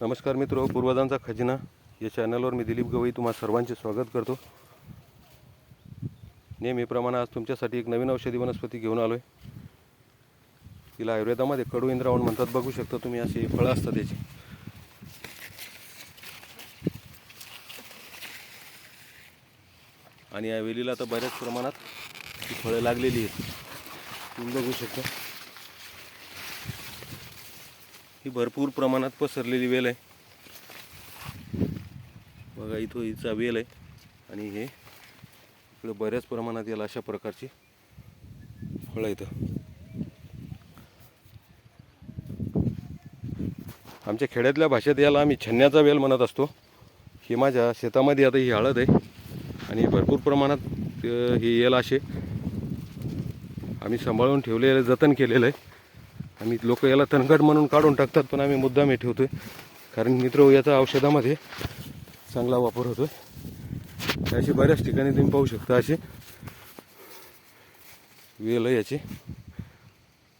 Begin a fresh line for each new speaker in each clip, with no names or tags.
नमस्कार मित्र पूर्वजांचा खजिना. या चॅनलवर मी दिलीप गवई तुम्हा सर्वांचे स्वागत करतो. नेहमीप्रमाणे आज तुमच्यासाठी एक नवीन औषधी वनस्पती घेऊन आलो आहे तिला आयुर्वेदामध्ये कडू इंद्रावण म्हणतात. बघू शकता तुम्ही अशी फळं असतात त्याची. आणि या वेलीला तर बऱ्याच प्रमाणात ती फळं लागलेली आहेत. तुम्ही बघू शकता. ही भरपूर प्रमाणात पसरलेली वेल आहे. बघा इथं हिचा वेल आहे. आणि हे इकडं बऱ्याच प्रमाणात याला अशा प्रकारची फळं इथं आमच्या खेड्यातल्या भाषेत याला आम्ही छन्न्याचा वेल म्हणत असतो. ही माझ्या शेतामध्ये आता ही हळद आहे. आणि भरपूर प्रमाणात हे येल असे आम्ही सांभाळून ठेवलेलं जतन केलेलं आहे. आम्ही लोक याला तणकट म्हणून काढून टाकतात पण आम्ही मुद्दाम हे ठेवतोय. कारण मित्र याचा औषधामध्ये चांगला वापर होतोय. अशी बऱ्याच ठिकाणी तुम्ही पाहू शकता असे वेल आहे याची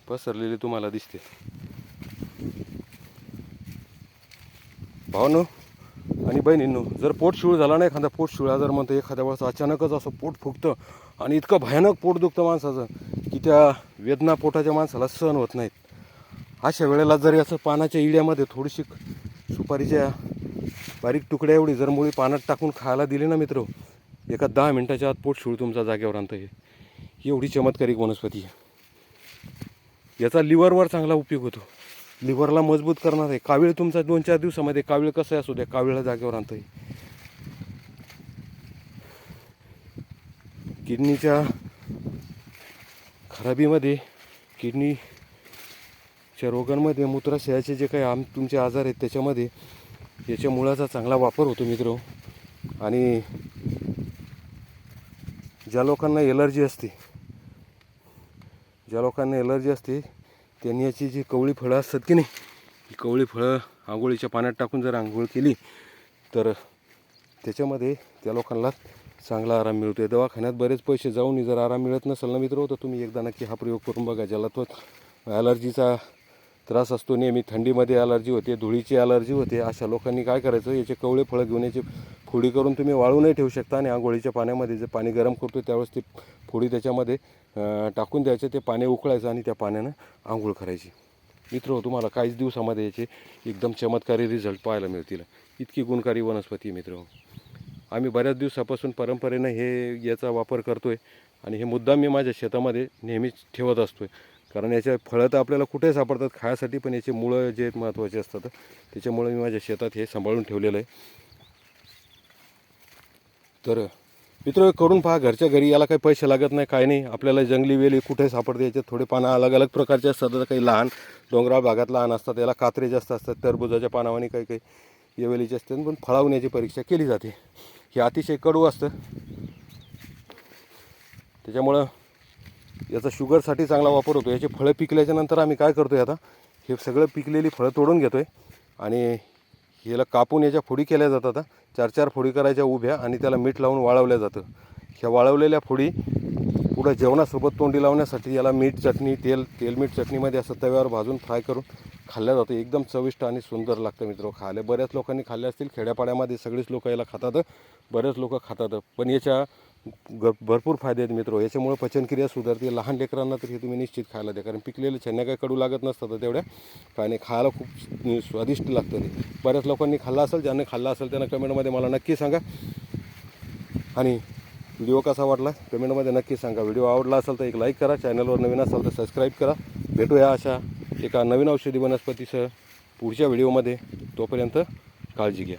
पसरलेली तुम्हाला दिसते. भावनो आणि बहिणींनो जर पोट शिळ झाला नाही एखादा पोट शिळ आजार म्हणतो एखाद्या वेळेस अचानकच असं पोट फुगतं आणि इतकं भयानक पोट दुखतं माणसाचं की त्या वेदना पोटाच्या माणसाला सहन होत नाहीत. अशा वेळेला जर याचं पानाच्या इड्यामध्ये थोडीशी सुपारीच्या बारीक तुकड्या एवढी जर मुळी पानात टाकून खायला दिली ना मित्र एका दहा मिनटाच्या आत पोट शिळ तुमचा जागेवर आणतं हे. ही एवढी चमत्कारिक वनस्पती आहे. याचा लिव्हरवर चांगला उपयोग होतो. लिव्हरला मजबूत करणार आहे. कावीळ तुमचा दोन चार दिवसामध्ये कावीळ कसं असू द्या कावीळला जागेवर आणतं आहे किडनीच्या खराबीमध्ये किडनी रोगांमध्ये मूत्राशयाचे जे काही आम तुमचे आजार आहेत त्याच्यामध्ये याच्या मुळाचा चांगला वापर होतो मित्र. आणि ज्या लोकांना एलर्जी असते ज्या लोकांना एलर्जी असते त्यांनी याची जी कवळी फळं असतात की नाही ही कवळी फळं आंघोळीच्या पाण्यात टाकून जर आंघोळ केली तर त्याच्यामध्ये त्या लोकांना चांगला आराम मिळतो. आहे दवाखान्यात बरेच पैसे जाऊन जर आराम मिळत नसेल ना मित्र तर तुम्ही एकदा नक्की हा प्रयोग करून बघा. ज्याला तो ॲलर्जीचा त्रास असतो नेहमी थंडीमध्ये ॲलर्जी होते धुळीची ॲलर्जी होते अशा लोकांनी काय करायचं? याचे कवळे फळं घेऊन याची फोडी करून तुम्ही वाळूनही ठेवू शकता आणि आंघोळीच्या पाण्यामध्ये जे पाणी गरम करतो त्यावेळेस ती फोडी त्याच्यामध्ये टाकून द्यायचं ते पाणी उकळायचं आणि त्या पाण्यानं आंघोळ करायची. मित्र तुम्हाला काहीच दिवसामध्ये याचे एकदम चमत्कारी रिझल्ट पाहायला मिळतील. इतकी गुणकारी वनस्पती मित्र. आम्ही बऱ्याच दिवसापासून परंपरेनं हे याचा वापर करतो आहे आणि हे मुद्दाम मी माझ्या शेतामध्ये नेहमीच ठेवत असतो आहे कारण याच्या फळं तर आपल्याला कुठे सापडतात खायसाठी पण याचे मुळं जे महत्त्वाचे असतात. त्याच्यामुळे मी माझ्या शेतात हे सांभाळून ठेवलेलं आहे. तर मित्र करून पहा घरच्या घरी याला काही पैसे लागत नाही काय नाही. आपल्याला जंगली वेली कुठे सापडते याच्यात थोडे पानं अलग अलग प्रकारचे असतात. आता काही लहान डोंगराळ भागात लहान असतात याला कात्रे जास्त असतात टरबुजाच्या पानावानी काही काही येवेलीचे असतात पण फळावून याची परीक्षा केली जाते. हे अतिशय कडू असतं. त्याच्यामुळं याचा शुगरसाठी चांगला वापर होतो. याची फळं पिकल्याच्यानंतर आम्ही काय करतो आहे आता? हे सगळं पिकलेली फळं तोडून घेतो आहे आणि याला कापून याच्या फोडी केल्या जातात आता. चार चार फोडी करायच्या उभ्या आणि त्याला मीठ लावून वाळवल्या जातं. ह्या वाळवलेल्या फोडी पुढं जेवणासोबत तोंडी लावण्यासाठी याला मीठ चटणी तेल तेल मीठ चटणीमध्ये असं तव्यावर भाजून फ्राय करून खाल्ल्या जातं. एकदम चविष्ट आणि सुंदर लागतं मित्र खायला. बऱ्याच लोकांनी खाल्ल्या असतील खेड्यापाड्यामध्ये सगळीच लोक याला खातात. बरेच लोक खातात. पण याच्या ग भरपूर फायदे आहेत मित्र. याच्यामुळे पचनक्रिया सुधारते. लहान लेकरांना तर हे तुम्ही निश्चित खायला द्या. कारण पिकलेले छन्या काय कडू लागत नसतात तेवढ्या आणि खायला खूप स्वादिष्ट लागतं ते. बऱ्याच लोकांनी खाल्ला असेल ज्यांनी खाल्ला असेल त्यांना कमेंटमध्ये मला नक्की सांगा. आणि व्हिडिओ कसा वाटला? कमेंटमध्ये नक्की सांगा. व्हिडिओ आवडला असेल तर एक लाईक करा. चॅनलवर नवीन असाल तर सबस्क्राईब करा. भेटूया अशा एका नवीन औषधी वनस्पतीसह पुढच्या व्हिडिओमध्ये. तोपर्यंत काळजी घ्या.